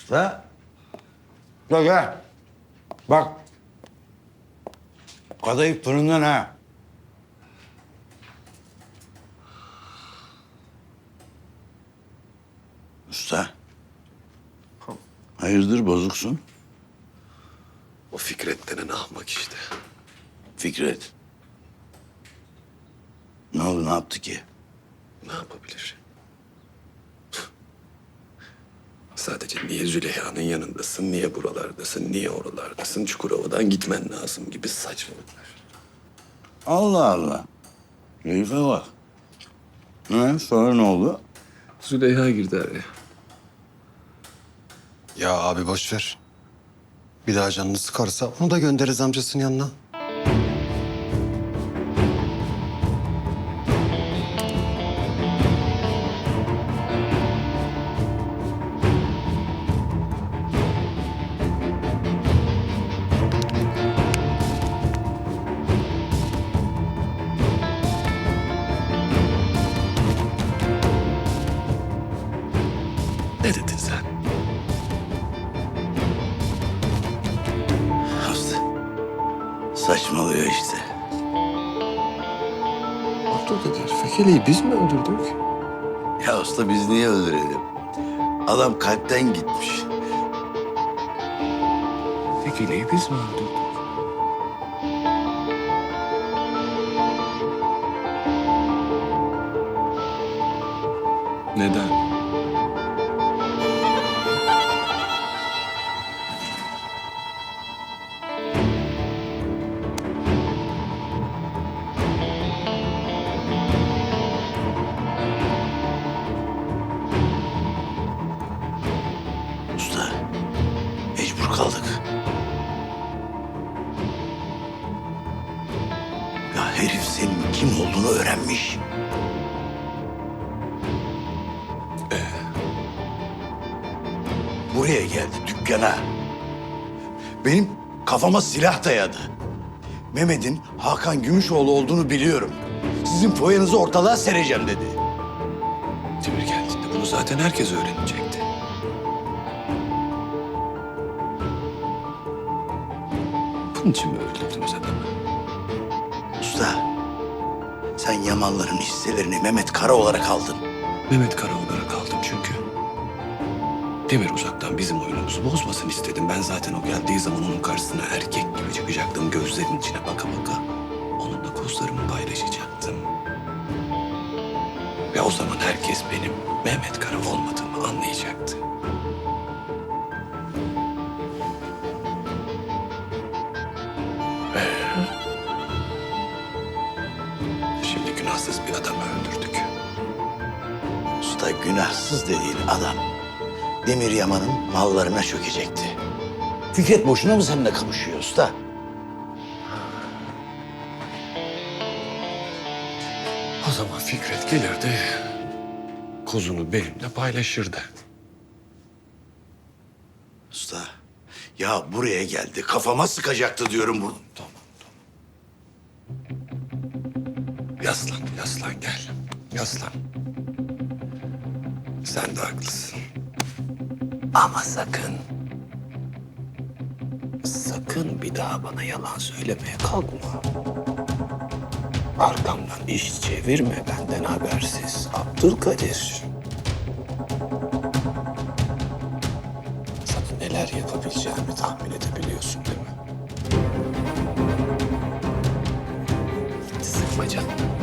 Usta. Gel gel. Bak. Kadayıf fırından ha. Usta. Hayırdır bozuksun? O Fikret denen ahmak işte. Fikret. Ne oldu ne yaptı ki? Ne yapabilir? Sadece niye Züleyha'nın yanındasın, niye buralardasın, niye oralardasın, Çukurova'dan gitmen lazım gibi saçmalıklar. Allah Allah. Keyfe bak. Ne sonra ne oldu? Züleyha girdi araya. Ya abi boş ver. Bir daha canını sıkarsa onu da göndeririz amcasının yanına. Fekeli'yi biz mi öldürdük? Ya usta biz niye öldürelim? Adam kalpten gitmiş. Fekeli'yi biz mi öldürdük? Neden? Kaldık. Ya herif senin kim olduğunu öğrenmiş. Ee? Buraya geldi dükkana. Benim kafama silah dayadı. Mehmet'in Hakan Gümüşoğlu olduğunu biliyorum. Sizin foyanızı ortalığa sereceğim dedi. Demir geldiğinde bunu zaten herkes öğrenecekti. Bunun için mi öldürdünüz adamı? Usta, sen Yamanların hisselerini Mehmet Kara olarak aldın. Mehmet Kara olarak aldım çünkü. Demir uzaktan bizim oyunumuzu bozmasın istedim. Ben zaten o geldiği zaman onun karşısına erkek gibi çıkacaktım. Gözlerinin içine baka baka. Onunla kozlarımı paylaşacaktım. Ve o zaman herkes benim Mehmet Kara olmadığımı anlayacaktı. Günahsız dediğin adam Demir Yaman'ın mallarına çökecekti. Fikret boşuna mı seninle kavuşuyor usta? O zaman Fikret gelirdi, kozunu benimle paylaşırdı. Usta, ya buraya geldi kafama sıkacaktı diyorum bunu. Tamam, tamam. Yaslan, yaslan gel. Yaslan. Sen de haklısın. Ama sakın. Sakın bir daha bana yalan söylemeye kalkma. Arkamdan iş çevirme benden habersiz. Abdülkadir. Sana neler yapabileceğimi tahmin edebiliyorsun değil mi? Sıkma canım.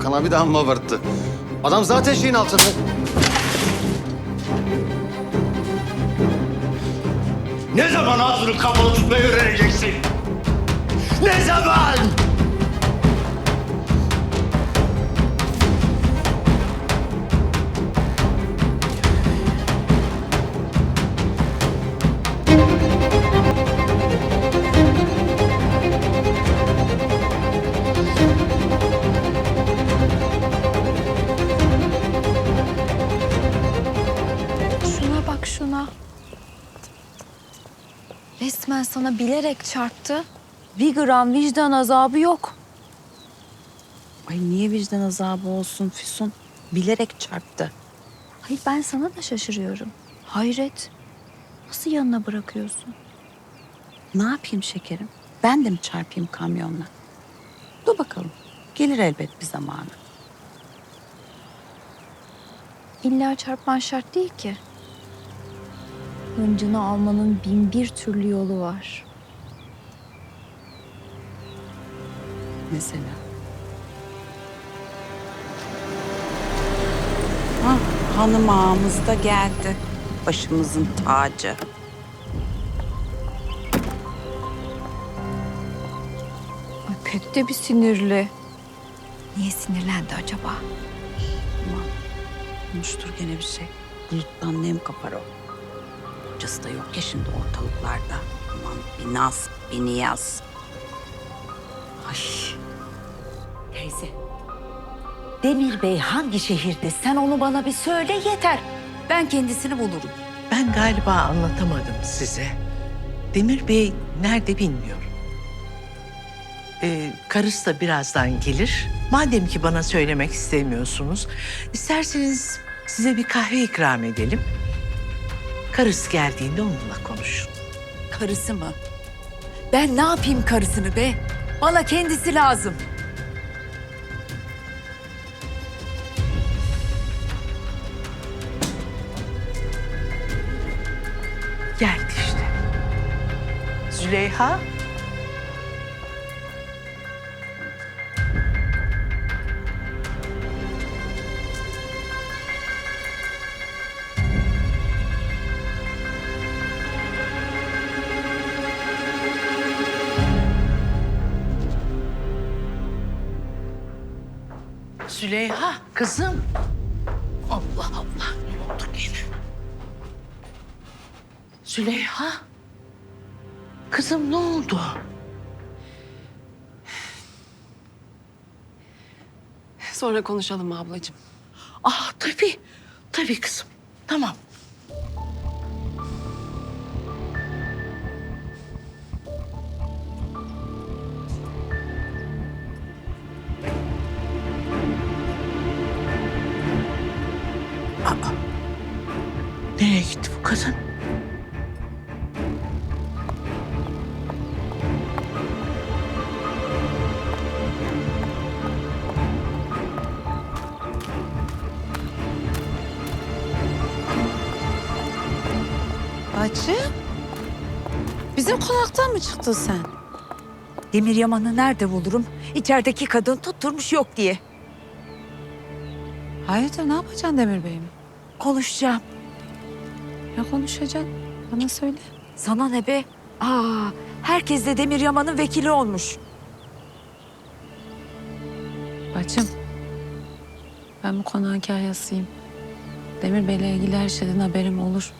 Hakan abi de amma abarttı. Adam zaten şeyin altında. Ne zaman ağzını kapalı tutmayı öğreneceksin? Ne zaman? Sana bilerek çarptı. Bir gram vicdan azabı yok. Ay niye vicdan azabı olsun Füsun? Bilerek çarptı. Hayır ben sana da şaşırıyorum. Hayret. Nasıl yanına bırakıyorsun? Ne yapayım şekerim? Ben de mi çarpayım kamyonla? Dur bakalım. Gelir elbet bir zamanı. İlla çarpman şart değil ki. Hıncını almanın bin bir türlü yolu var. Mesela. Ha, hanım ağamız da geldi. Başımızın tacı. Ay pek de bir sinirli. Niye sinirlendi acaba? Aman konuştur gene bir şey. Buluttan nem kapar o. Kocası da yok ya şimdi ortalıklarda. Aman bir naz, bir niyaz. Ay Teyze. Demir Bey hangi şehirde? Sen onu bana bir söyle yeter. Ben kendisini bulurum. Ben galiba anlatamadım size. Demir Bey nerede bilmiyorum. Ee, karısı da birazdan gelir. Madem ki bana söylemek istemiyorsunuz, isterseniz size bir kahve ikram edelim. Karısı geldiğinde onunla konuşun. Karısı mı? Ben ne yapayım karısını be? Bana kendisi lazım. Geldi işte. Züleyha. Züleyha kızım. Allah Allah ne oldu yine? Züleyha. Kızım ne oldu? Sonra konuşalım ablacığım? Ah tabii. Tabii kızım. Tamam. Aa, nereye gitti bu kadın? Bacı. Bizim konaktan mı çıktın sen? Demir Yaman'ı nerede bulurum? İçerideki kadın tutturmuş yok diye. Hayırdır ne yapacaksın Demir Bey'im? Konuşacağım. Ne konuşacaksın? Bana söyle. Sana ne be? Aa, herkes de Demir Yaman'ın vekili olmuş. Bacım. Ben bu konağın kahyasıyım. Demir Bey'le ilgili her şeyden haberim olur.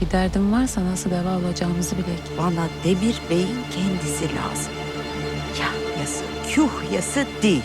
Bir derdim varsa nasıl deva alacağımızı bilek. Bana Demir Bey'in kendisi lazım. Kahyası, kühyası değil.